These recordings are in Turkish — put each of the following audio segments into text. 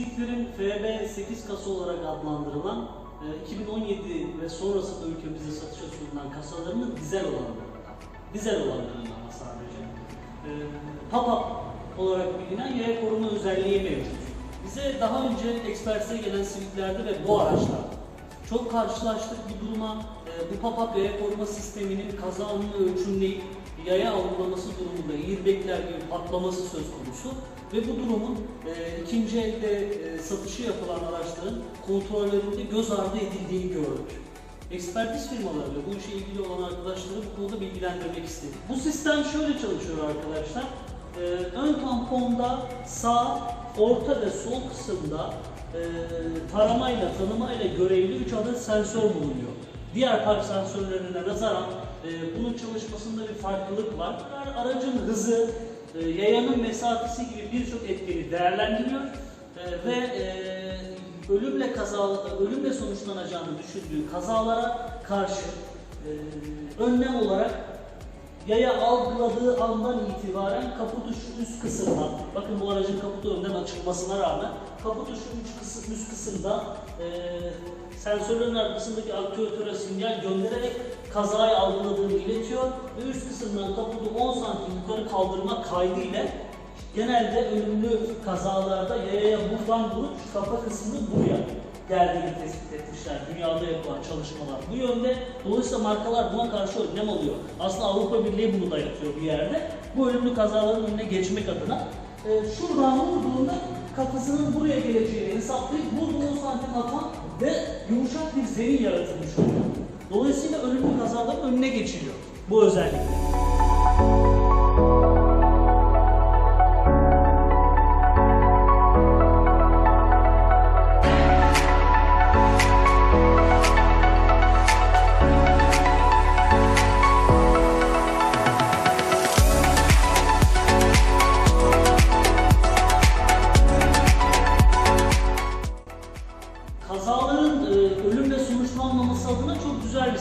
Civic'lerin FB8 kasa olarak adlandırılan e, 2017 ve sonrasında ülkemizde satışa sunulan kasalarının dizel olanlarından. Dizel olanlarından sadece. E, Pop-up olarak bilinen yaya koruma özelliği mevcut. Bize daha önce ekspertize gelen Civic'lerde ve bu araçlarda çok karşılaştık bu duruma. E, bu pop-up yaya koruma sisteminin kaza anını ölçümleyip yaya algılaması durumunda airbagler gibi patlaması söz konusu ve bu durumun e, ikinci elde e, satışı yapılan araçların kontrollerinde göz ardı edildiğini gördük. Ekspertiz firmaları ve bu işe ilgili olan arkadaşları bu konuda bilgilendirmek istedik. Bu sistem şöyle çalışıyor arkadaşlar. E, ön tamponda sağ, orta ve sol kısımda e, taramayla, tanımayla görevli 3 adet sensör bulunuyor. Diğer park sensörlerine nazaran e, bunun çalışmasında bir farklılık var. Aracın hızı, e, yayanın mesafesi gibi birçok etkeni değerlendiriyor e, ve e, ölümle kaza, ölümle sonuçlanacağını düşündüğü kazalara karşı e, önlem olarak yaya algıladığı andan itibaren kaput üst, üst kısımda, bakın bu aracın kaputu önden açılmasına rağmen üst, üst, kısım, üst kısımda e, sensörlerin arkasındaki aktüatöre sinyal göndererek kazayı algıladığını iletiyor ve üst kısımdan kaputu 10 santim yukarı kaldırma kaydı ile genelde ölümlü kazalarda yayaya buradan vurup kafa kısmını buraya geldiğini tespit etmişler. Dünyada yapılan çalışmalar bu yönde. Dolayısıyla markalar buna karşı önlem alıyor. Aslında Avrupa Birliği bunu da yapıyor bir yerde. Bu ölümlü kazaların önüne geçmek adına. E, şuradan vurduğunda kafasının buraya geleceğini hesaplayıp burada 10 santim atan ve yumuşak bir zemin yaratılmış oluyor. Dolayısıyla ölümlü kazaların önüne geçiliyor bu özellikle.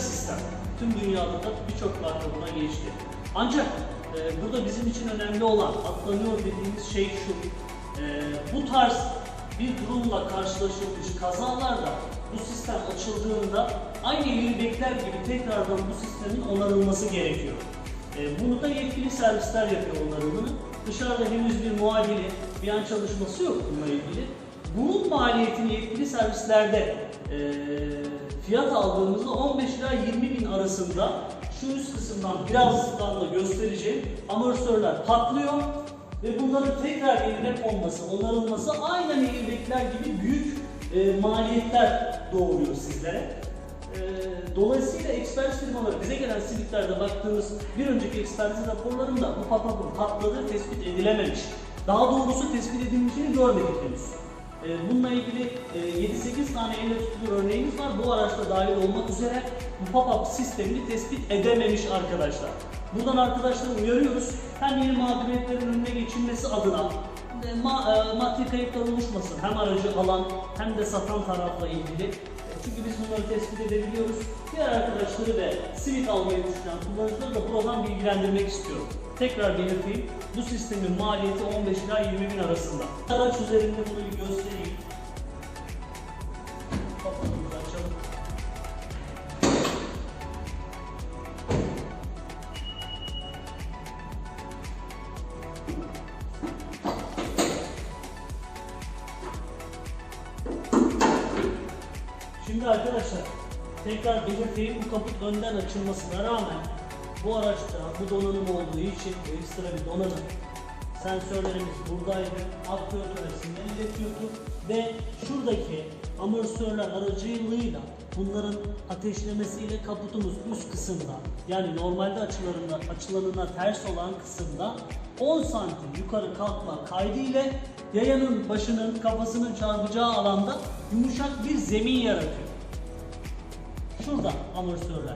Sistem. Tüm dünyada da birçok marka buna geçti. Ancak e, burada bizim için önemli olan, atlanıyor dediğimiz şey şu. E, bu tarz bir durumla karşılaşılmış kazalarda bu sistem açıldığında aynı airbagler gibi tekrardan bu sistemin onarılması gerekiyor. E, bunu da yetkili servisler yapıyor onarımını. Dışarıda henüz bir muadili, bir an çalışması yok bununla ilgili. Bunun maliyetini yetkili servislerde e, fiyat aldığımızda 15 ila 20 bin arasında şu üst kısımdan birazdan da göstereceğim amortisörler patlıyor ve bunların tekrar yerine konması, onarılması aynen airbagler gibi büyük e, maliyetler doğuruyor sizlere. E, dolayısıyla ekspertiz firmaları bize gelen siliklerde baktığımız bir önceki ekspertiz raporlarında bu papapın patladığı tespit edilememiş. Daha doğrusu tespit edilmişini görmedik henüz. Ee, Bununla ilgili e, 7-8 tane elle tutulur örneğimiz var. Bu araçta dahil olmak üzere bu pop-up sistemini tespit edememiş arkadaşlar. Buradan arkadaşları uyarıyoruz. Hem yeni mağduriyetlerin önüne geçilmesi adına e, ma e, maddi kayıplar oluşmasın. Hem aracı alan hem de satan tarafla ilgili. Çünkü biz bunları tespit edebiliyoruz. Diğer arkadaşları ve Civic almayı düşünen kullanıcıları da buradan bilgilendirmek istiyorum. Tekrar belirteyim. Bu sistemin maliyeti 15 ila 20 bin arasında. Araç üzerinde bunu göstereyim. Şimdi arkadaşlar tekrar belirteyim bu kaput önden açılmasına rağmen bu araçta bu donanım olduğu için ekstra bir donanım sensörlerimiz buradaydı. Aktüatöre sinyal iletiyordu ve şuradaki amortisörler aracılığıyla bunların ateşlemesiyle kaputumuz üst kısımda yani normalde açılarında açılanına ters olan kısımda 10 santim yukarı kalkma kaydı ile yayanın başının kafasının çarpacağı alanda yumuşak bir zemin yaratıyor. Şurada amortisörler.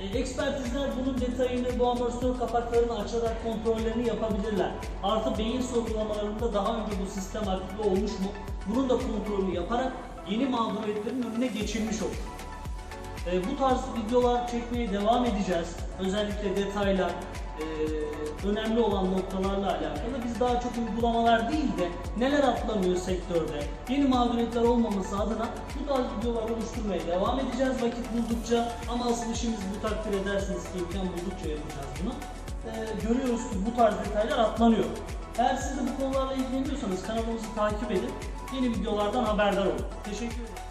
E, ekspertizler bunun detayını bu amortisör kapaklarını açarak kontrollerini yapabilirler. Artı beyin sorgulamalarında daha önce bu sistem aktif olmuş mu? Bunun da kontrolünü yaparak yeni mağduriyetlerin önüne geçilmiş olur. E, bu tarz videolar çekmeye devam edeceğiz. Özellikle detaylar, e, önemli olan noktalarla alakalı biz daha çok uygulamalar değil de neler atlanıyor sektörde, yeni mağduriyetler olmaması adına bu tarz videolar oluşturmaya devam edeceğiz vakit buldukça ama asıl işimiz bu takdir edersiniz ki imkan buldukça yapacağız bunu. E, görüyoruz ki bu tarz detaylar atlanıyor. Eğer siz de bu konularla ilgileniyorsanız kanalımızı takip edin, yeni videolardan haberdar olun. Teşekkür ederim.